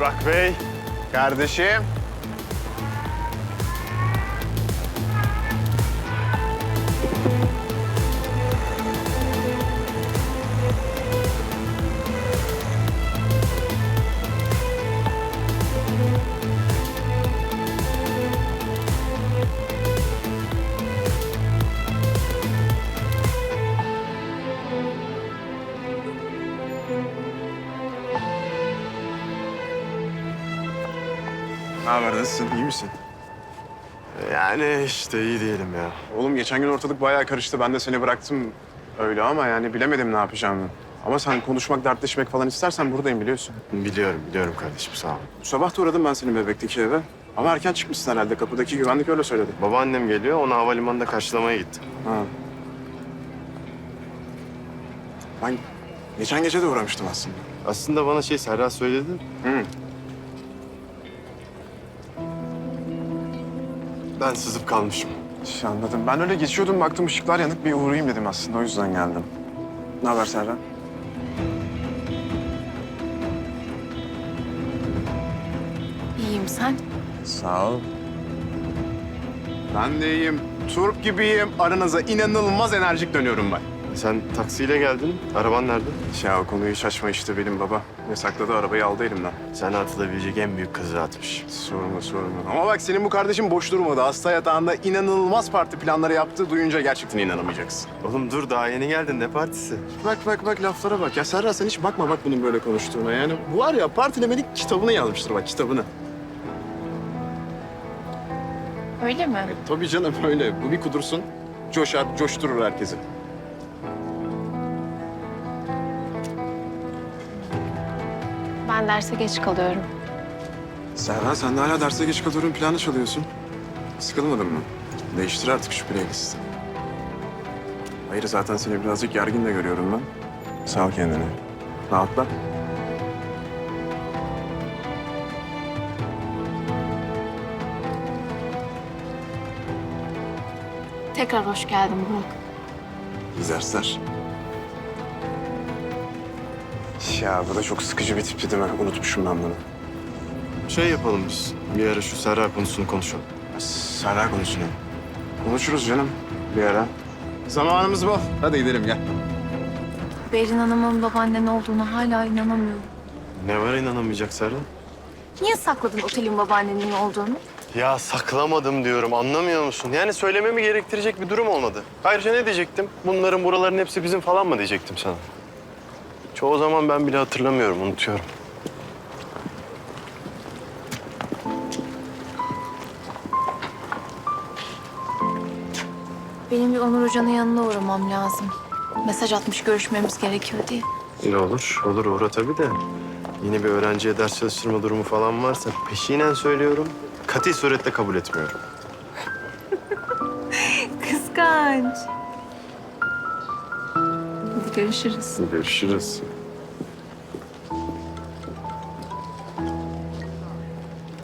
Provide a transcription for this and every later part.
Burak Bey. Kardeşim. Ne haber, nasılsın? İyi misin? Yani işte iyi diyelim ya. Oğlum geçen gün ortalık bayağı karıştı. Ben de seni bıraktım öyle ama yani bilemedim ne yapacağımı. Ama sen konuşmak, dertleşmek falan istersen buradayım biliyorsun. Biliyorum, biliyorum kardeşim sağ ol. Bu sabah da uğradım ben senin bebekteki eve. Ama erken çıkmışsın herhalde. Kapıdaki güvenlik öyle söyledi. Babaannem geliyor, onu havalimanında karşılamaya gittim. Ha. Ben geçen gece de uğramıştım aslında. Aslında bana şey Serra söyledi. Hı. Ben sızıp kalmışım. Şey, anladım. Ben öyle geçiyordum baktım ışıklar yanık bir uğrayayım dedim aslında. O yüzden geldim. Ne haber Serra? İyiyim sen. Sağ ol. Ben de iyiyim. Turp gibiyim. Aranıza inanılmaz enerjik dönüyorum ben. Sen taksiyle geldin. Araban nerede? Ya o konuyu hiç açma işte benim baba. Yasakladı arabayı aldı elimden. Sen atılabilecek en büyük kızı atmış. Sorma sorma. Ama bak senin bu kardeşin boş durmadı. Hasta yatağında inanılmaz parti planları yaptı. Duyunca gerçekten inanamayacaksın. Oğlum dur daha yeni geldin ne partisi? Bak bak bak laflara bak. Ya Serra sen hiç bakma bak bunun böyle konuştuğuna. Yani bu var ya partilemelik kitabını yazmıştır bak kitabını. Öyle mi? E, tabii canım öyle. Bu bir kudursun. Coşar, coşturur herkesi. Ben derse geç kalıyorum. Serra sen de hala derse geç kalıyorum planı çalıyorsun. Sıkılmadın mı? Değiştir artık şu playlisti. Hayır zaten seni birazcık gergin de görüyorum ben. Sağ kendine. Rahatla. Tekrar hoş geldin Burak. İyi dersler. Ya bu da çok sıkıcı bir tipti değil mi? Unutmuşum ben bunu. Şey yapalım biz. Bir ara şu Serra konusunu konuşalım. Serra konusunu. Konuşuruz canım bir ara. Zamanımız bol. Hadi gidelim gel. Berin Hanım'ın babaannen olduğuna hala inanamıyorum. Ne var inanamayacak Serra? Niye sakladın otelin babaannenin olduğunu? Ya saklamadım diyorum anlamıyor musun? Yani söylememi gerektirecek bir durum olmadı. Ayrıca ne diyecektim? Bunların buraların hepsi bizim falan mı diyecektim sana? Çoğu zaman ben bile hatırlamıyorum, unutuyorum. Benim bir Onur Hoca'nın yanına uğramam lazım. Mesaj atmış görüşmemiz gerekiyor diye. Ne olur, olur uğra tabii de. Yine bir öğrenciye ders çalıştırma durumu falan varsa peşinen söylüyorum. Kati suretle kabul etmiyorum. Kıskanç. Görüşürüz. Görüşürüz.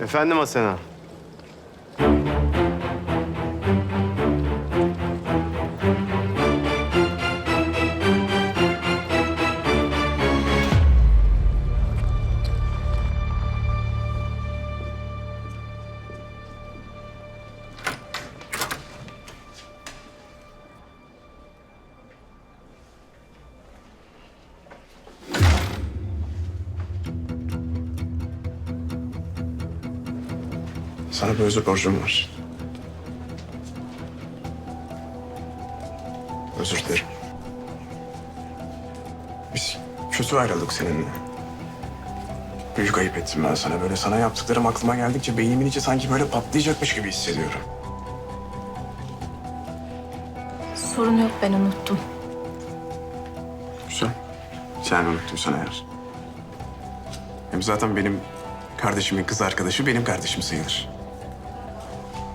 Efendim Asena. Sana bir özür borcum var. Özür dilerim. Biz kötü ayrıldık seninle. Büyük ayıp ettim ben sana. Böyle sana yaptıklarım aklıma geldikçe beynimin içi sanki böyle patlayacakmış gibi hissediyorum. Sorun yok ben unuttum. Güzel. Sen unuttuysan eğer. Hem zaten benim kardeşimin kız arkadaşı benim kardeşim sayılır.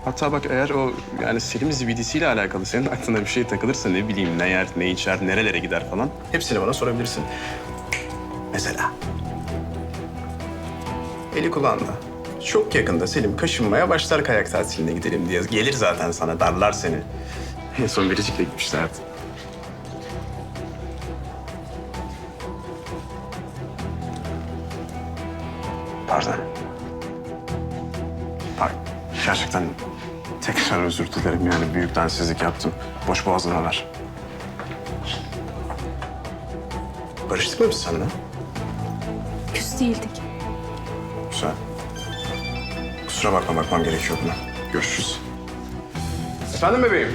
Hatta bak eğer o yani Selim zibidisiyle alakalı senin aklına bir şey takılırsa ne bileyim ne yer, ne içer, nerelere gider falan. Hepsini bana sorabilirsin. Mesela. Eli kulağında. Çok yakında Selim kaşınmaya başlar kayak tatiline gidelim diye. Gelir zaten sana, darlar seni. En son biricikle gitmişlerdi. Pardon. Bak gerçekten tekrar özür dilerim yani büyük densizlik yaptım. Boş boğazına ver. Barıştık mı biz seninle? Küs değildik. Güzel. Kusura bakma bakmam gerekiyor buna. Görüşürüz. Efendim bebeğim?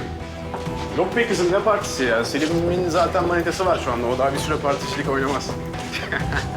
Yok be kızım ne partisi ya? Selim'in zaten manitası var şu anda. O daha bir süre particilik oynamaz.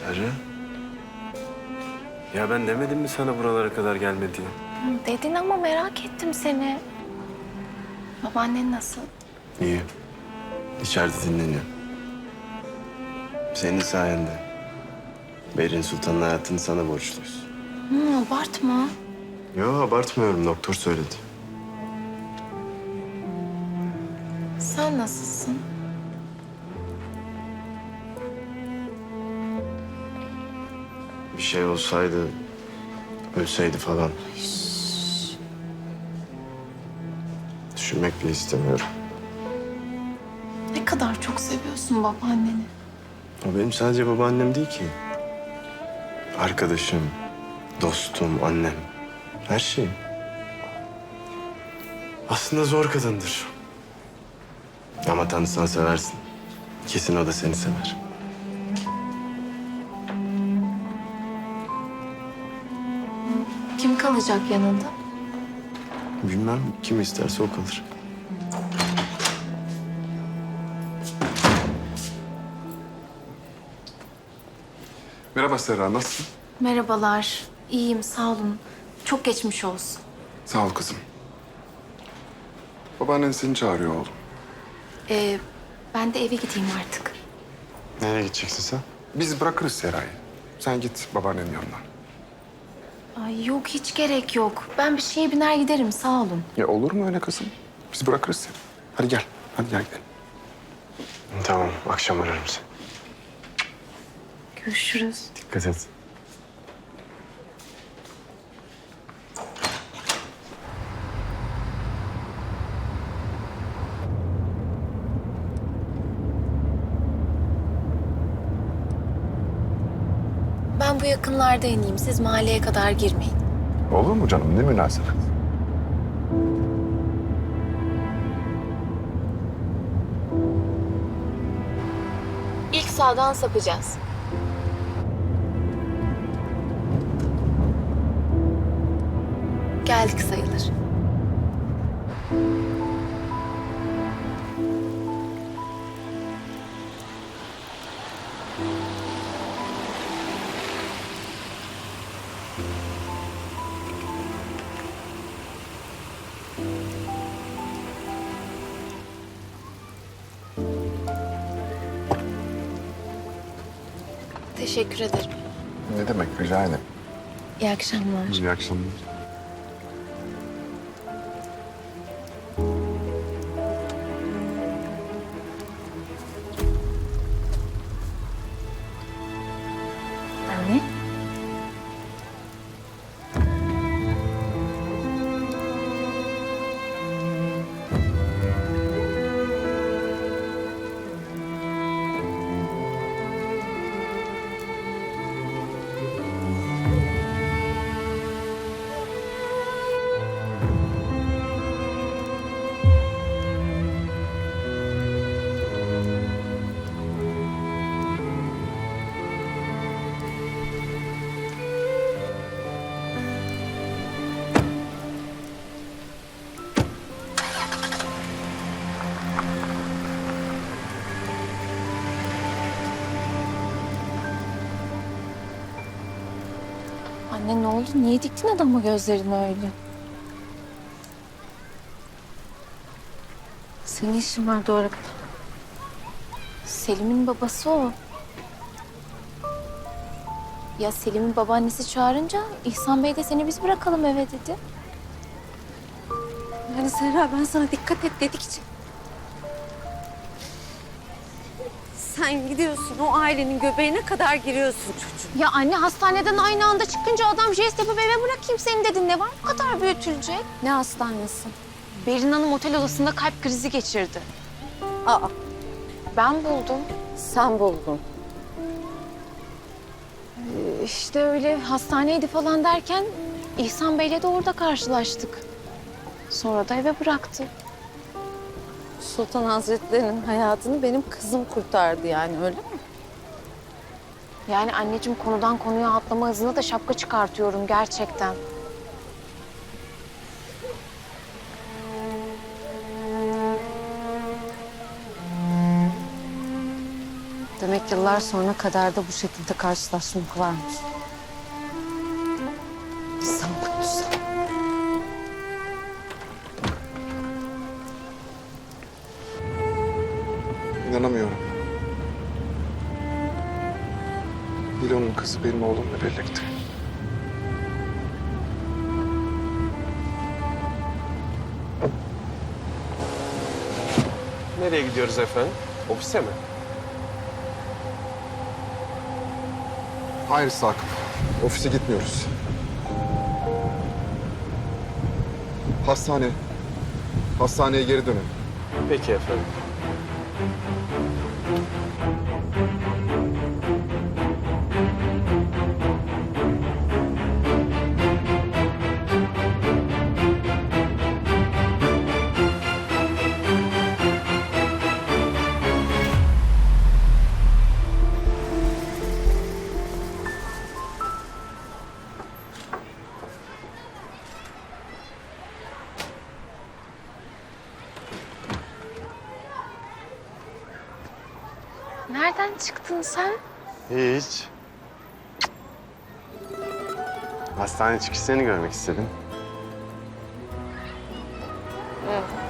Serra. Ya ben demedim mi sana buralara kadar gelme diye? Dedin ama merak ettim seni. Babaannen nasıl? İyi. İçeride dinleniyor. Senin sayende. Berin Sultan'ın hayatını sana borçluyuz. Hı, abartma. Yo abartmıyorum. Doktor söyledi. Sen nasılsın? Bir şey olsaydı, ölseydi falan. Düşünmek bile istemiyorum. Ne kadar çok seviyorsun babaanneni. O benim sadece babaannem değil ki. Arkadaşım, dostum, annem. Her şeyim. Aslında zor kadındır. Ama tanısan seversin. Kesin o da seni sever. Kalacak yanında? Bilmem kim isterse o kalır. Merhaba Serra, nasılsın? Merhabalar. İyiyim sağ olun. Çok geçmiş olsun. Sağ ol kızım. Babaannen seni çağırıyor oğlum. Ee, ben de eve gideyim artık. Nereye gideceksin sen? Biz bırakırız Serra'yı. Sen git babaannenin yanına. Ay yok hiç gerek yok. Ben bir şeye biner giderim sağ olun. Ya olur mu öyle kızım? Biz bırakırız seni. Hadi gel, hadi gel gidelim. Tamam, akşam ararım seni. Görüşürüz. Dikkat et. Yakınlarda ineyim. Siz mahalleye kadar girmeyin. Olur mu canım? Ne münasebet. İlk sağdan sapacağız. Geldik sayılır. Ederim. Ne demek? Rica ederim. İyi akşamlar. İyi akşamlar. Anne ne oldu? Niye diktin adama gözlerini öyle? Senin işin vardı orada. Selim'in babası o. Ya Selim'in babaannesi çağırınca İhsan Bey de seni biz bırakalım eve dedi. Yani Serra ben sana dikkat et dedikçe. Sen gidiyorsun o ailenin göbeğine kadar giriyorsun çocuğum. Ya anne hastaneden aynı anda çıkınca adam jest yapıp eve bırakayım seni dedin. Ne var bu kadar büyütülecek? Ne hastanesi? Berin Hanım otel odasında kalp krizi geçirdi. Aa Ben buldum. sen buldun. İşte öyle hastaneydi falan derken İhsan Bey'le de orada karşılaştık. Sonra da eve bıraktı. Sultan Hazretleri'nin hayatını benim kızım kurtardı yani öyle mi? Yani anneciğim konudan konuya atlama hızına da şapka çıkartıyorum gerçekten. Demek yıllar sonra kadar da bu şekilde karşılaşmak varmış. Nereye gidiyoruz efendim? Ofise mi? Hayır Sakıp. Ofise gitmiyoruz. Hastane. Hastaneye geri dönün. Peki efendim. Çıktın sen? Hiç. Hastane çıkışı seni görmek istedim.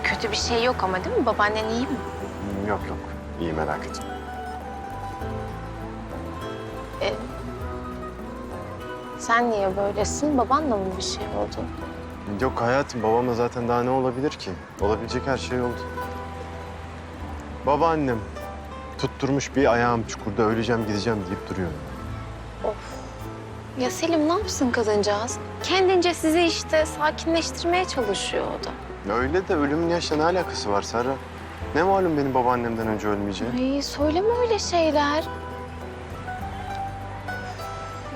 Kötü bir şey yok ama değil mi? Babaannen iyi mi? Yok yok. İyi merak etme. Sen niye böylesin? Babanla mı bir şey oldu? Yok hayatım babamla zaten daha ne olabilir ki? Olabilecek her şey oldu. Babaannem tutturmuş bir ayağım çukurda öleceğim gideceğim deyip duruyor. Ya Selim ne yapsın kadıncağız? Kendince sizi işte sakinleştirmeye çalışıyor o da. Ya öyle de ölümün yaşla ne alakası var Serra? Ne malum benim babaannemden önce ölmeyeceği? Ay söyleme öyle şeyler.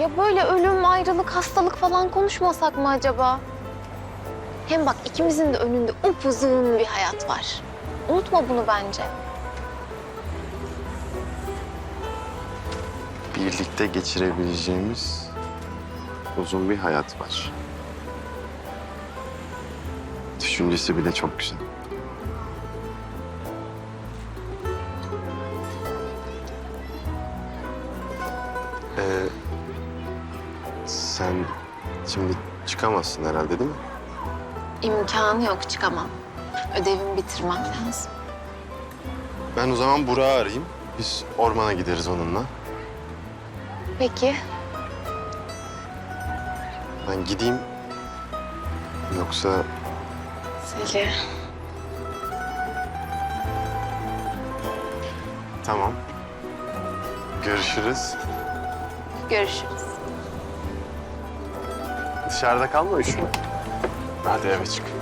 Ya böyle ölüm, ayrılık, hastalık falan konuşmasak mı acaba? Hem bak ikimizin de önünde upuzun bir hayat var. Unutma bunu bence. Birlikte geçirebileceğimiz uzun bir hayat var. Düşüncesi bile çok güzel. Ee, sen şimdi çıkamazsın herhalde değil mi? İmkanı yok çıkamam. Ödevimi bitirmem lazım. Ben o zaman Burak'ı arayayım. Biz ormana gideriz onunla. Peki. Ben gideyim. Yoksa Selim. tamam. Görüşürüz. Görüşürüz. Dışarıda kalma üşüme. Hadi eve çık.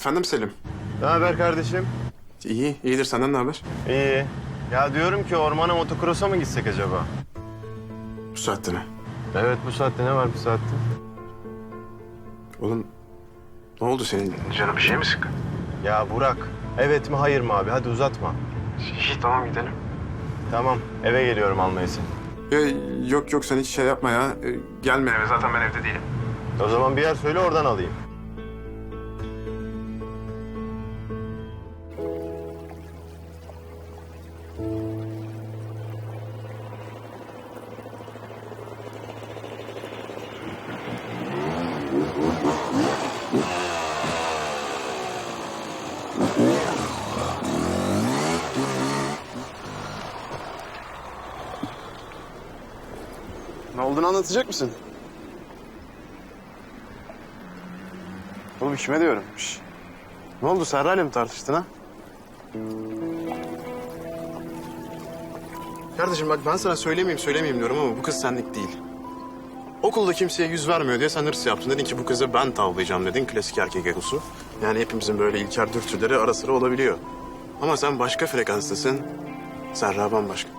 Efendim Selim. Ne haber kardeşim? İyi, iyidir. Senden ne haber? İyi. Ya diyorum ki ormana motokrosa mı gitsek acaba? Bu saatte ne? Evet bu saatte ne var bu saatte? Oğlum ne oldu senin? Canı bir şey mi sıkın? Ya Burak, evet mi hayır mı abi? Hadi uzatma. İyi tamam gidelim. Tamam, eve geliyorum almaya seni. Ya, yok yok sen hiç şey yapma ya. Ee, gelme eve zaten ben evde değilim. O zaman bir yer söyle oradan alayım. Olduğunu anlatacak mısın? Oğlum kime diyorum? Şş. Ne oldu Serra'yla mı tartıştın ha? Kardeşim bak ben sana söylemeyeyim söylemeyeyim diyorum ama bu kız senlik değil. Okulda kimseye yüz vermiyor diye sen hırs yaptın. Dedin ki bu kızı ben tavlayacağım dedin. Klasik erkek egosu. Yani hepimizin böyle ilker dürtüleri ara sıra olabiliyor. Ama sen başka frekanstasın. Serra bambaşka.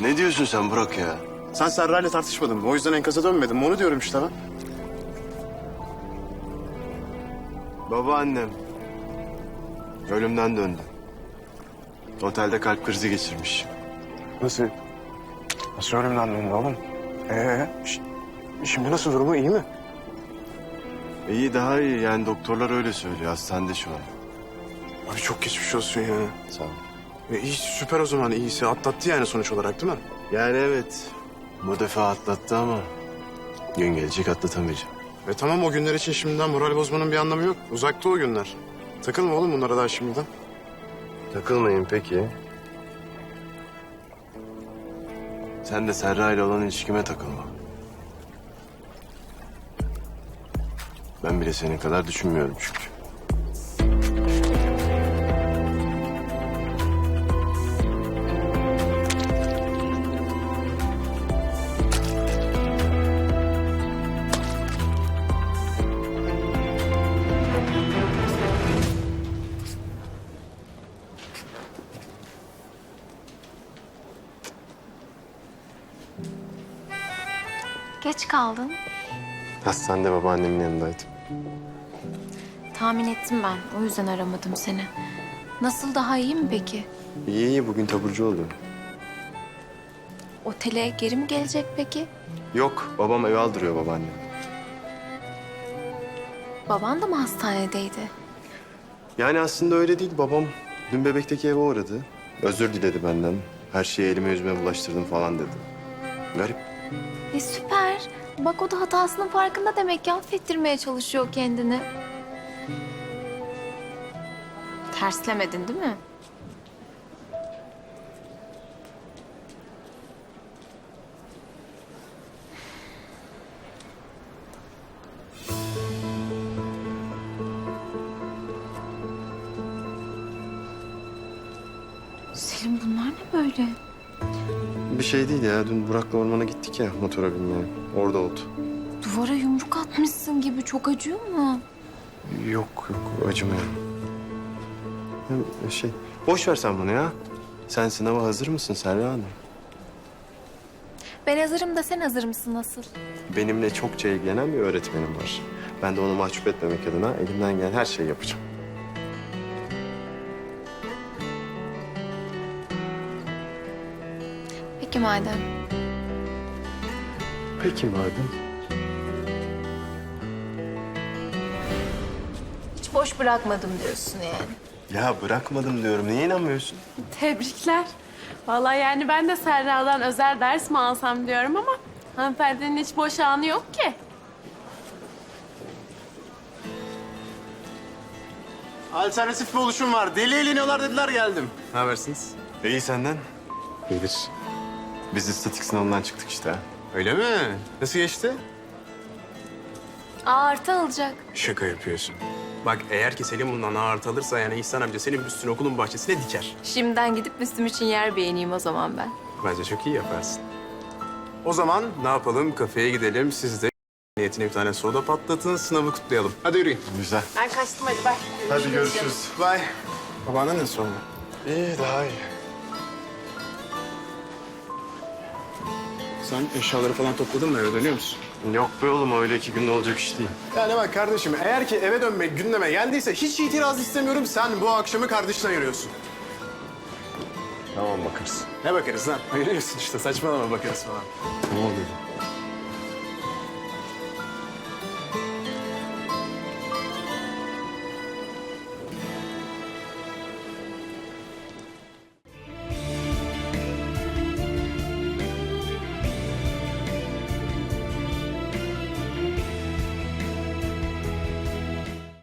Ne diyorsun sen Burak ya? Sen Serra'yla tartışmadın mı? O yüzden enkaza dönmedin mi? Onu diyorum işte ben. Babaannem ölümden döndü. Otelde kalp krizi geçirmiş. Nasıl? Nasıl ölümden döndü oğlum? Ee, şimdi nasıl durumu iyi mi? İyi daha iyi yani doktorlar öyle söylüyor. Hastanede şu an. Abi çok geçmiş olsun ya. Sağ ol. E, iyi, süper o zaman iyisi. Atlattı yani sonuç olarak değil mi? Yani evet bu defa atlattı ama gün gelecek atlatamayacağım. E tamam o günler için şimdiden moral bozmanın bir anlamı yok. Uzakta o günler. Takılma oğlum bunlara daha şimdiden. Takılmayın peki. Sen de Serra ile olan ilişkime takılma. Ben bile senin kadar düşünmüyorum çünkü. Geç kaldın. Hastanede babaannemin yanındaydım. Tahmin ettim ben. O yüzden aramadım seni. Nasıl daha iyi mi peki? İyi iyi bugün taburcu oldu. Otele geri mi gelecek peki? Yok babam eve aldırıyor babaannem. Baban da mı hastanedeydi? Yani aslında öyle değil. Babam dün bebekteki eve uğradı. Özür diledi benden. Her şeyi elime yüzüme bulaştırdım falan dedi. Garip. E süper. Bak o da hatasının farkında demek ki affettirmeye çalışıyor kendini. Terslemedin değil mi? Şey değil ya. Dün Burak'la ormana gittik ya motora binmeye. Orada oldu. Duvara yumruk atmışsın gibi çok acıyor mu? Yok yok acımıyor. Şey, boş ver sen bunu ya. Sen sınava hazır mısın Serra Hanım? Ben hazırım da sen hazır mısın nasıl? Benimle çokça ilgilenen bir öğretmenim var. Ben de onu mahcup etmemek adına elimden gelen her şeyi yapacağım. Peki madem. Peki madem. Hiç boş bırakmadım diyorsun yani. Ya bırakmadım diyorum. Niye inanmıyorsun? Tebrikler. Vallahi yani ben de Serra'dan özel ders mi alsam diyorum ama hanımefendinin hiç boş anı yok ki. Alternatif bir oluşum var. Deli eğleniyorlar dediler geldim. Ne habersiniz? İyi senden. İyidir. Biz istatik sınavından çıktık işte. Öyle mi? Nasıl geçti? Aa, artı alacak. Şaka yapıyorsun. Bak eğer ki Selim bundan ağır artı alırsa yani İhsan amca senin üstüne okulun bahçesine diker. Şimdiden gidip üstüm için yer beğeneyim o zaman ben. Bence çok iyi yaparsın. O zaman ne yapalım? Kafeye gidelim. Siz de niyetine bir tane soda patlatın. Sınavı kutlayalım. Hadi yürüyün. Güzel. Ben kaçtım hadi bak. Hadi görüşürüz. Bye. Babaannen ne sonra? İyi daha iyi. Sen eşyaları falan topladın mı? Eve dönüyor musun? Yok be oğlum öyle iki günde olacak iş değil. Yani bak kardeşim eğer ki eve dönmek gündeme geldiyse hiç itiraz istemiyorum. Sen bu akşamı kardeşine ayırıyorsun. Tamam bakarız. Ne bakarız lan? Ayırıyorsun işte. Saçmalama bakarız falan. Ne oluyor?